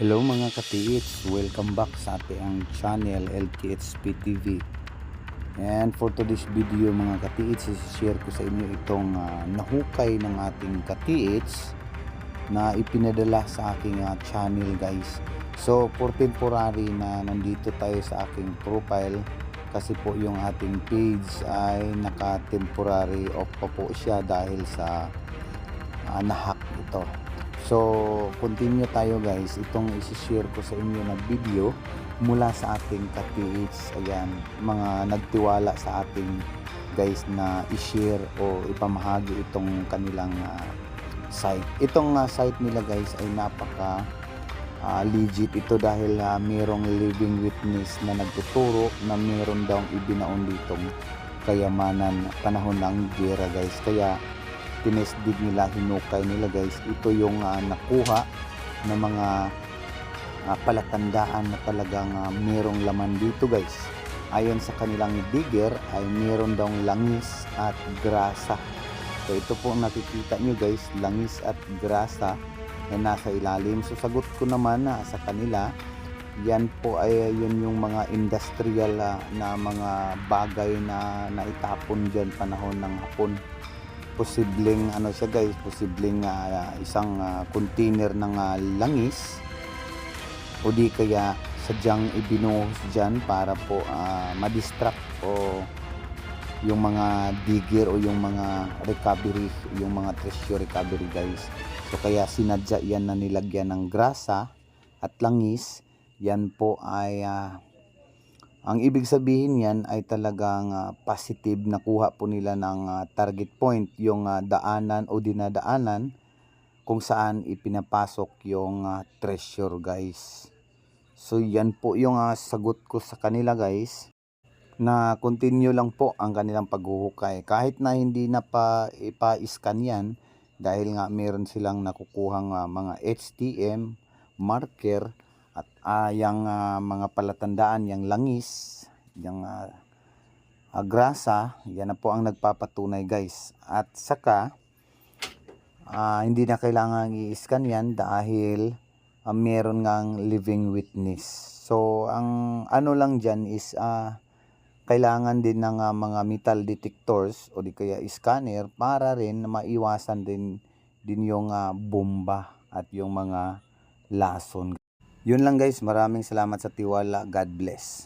Hello mga katiits, welcome back sa ating channel LTHP TV. And for today's video mga katiits, share ko sa inyo itong ah, nahukay ng ating katiits na ipinadala sa aking ah, channel guys. So for temporary na nandito tayo sa aking profile kasi po yung ating page ay naka-temporary off pa po siya dahil sa ah, nahack ito. So, continue tayo guys. Itong isi-share ko sa inyo na video mula sa ating ka-PH. Ayan, mga nagtiwala sa ating guys na i-share o ipamahagi itong kanilang ah, site. Itong ah, site nila guys ay napaka ah, legit ito dahil ah, merong living witness na nagtuturo na meron daw ibinaon ditong kayamanan panahon ng gera guys. Kaya tinesdig nila, hinukay nila guys. Ito yung ah, nakuha ng mga ah, palatandaan na talagang ah, merong laman dito guys. Ayon sa kanilang digger ay meron daw langis at grasa. So ito po nakikita nyo guys, langis at grasa na nasa ilalim. So sagot ko naman na sa kanila, yan po ay yun yung mga industrial ah, na mga bagay na naitapon dyan panahon ng hapon posibleng ano siya guys, posibleng ah, isang ah, container ng ah, langis o di kaya sadyang ibinuhos dyan para po ah, ma-distract o yung mga digger o yung mga recovery, yung mga treasure recovery guys. So kaya sinadya yan na nilagyan ng grasa at langis, yan po ay ah, ang ibig sabihin yan ay talagang ah, positive nakuha po nila ng ah, target point, yung ah, daanan o dinadaanan kung saan ipinapasok yung ah, treasure guys. So yan po yung ah, sagot ko sa kanila guys na continue lang po ang kanilang paghuhukay. Kahit na hindi na pa ipa-scan yan dahil nga meron silang nakukuhang ah, mga HTM, marker, at ah, yung ah, mga palatandaan, yung langis, yung ah, ah, grasa, yan na po ang nagpapatunay guys. At saka, ah, hindi na kailangan i-scan yan dahil ah, meron ngang living witness. So, ang ano lang dyan is ah, kailangan din ng ah, mga metal detectors o di kaya scanner para rin maiwasan din din yung ah, bomba at yung mga lason. Yun lang guys, maraming salamat sa tiwala. God bless.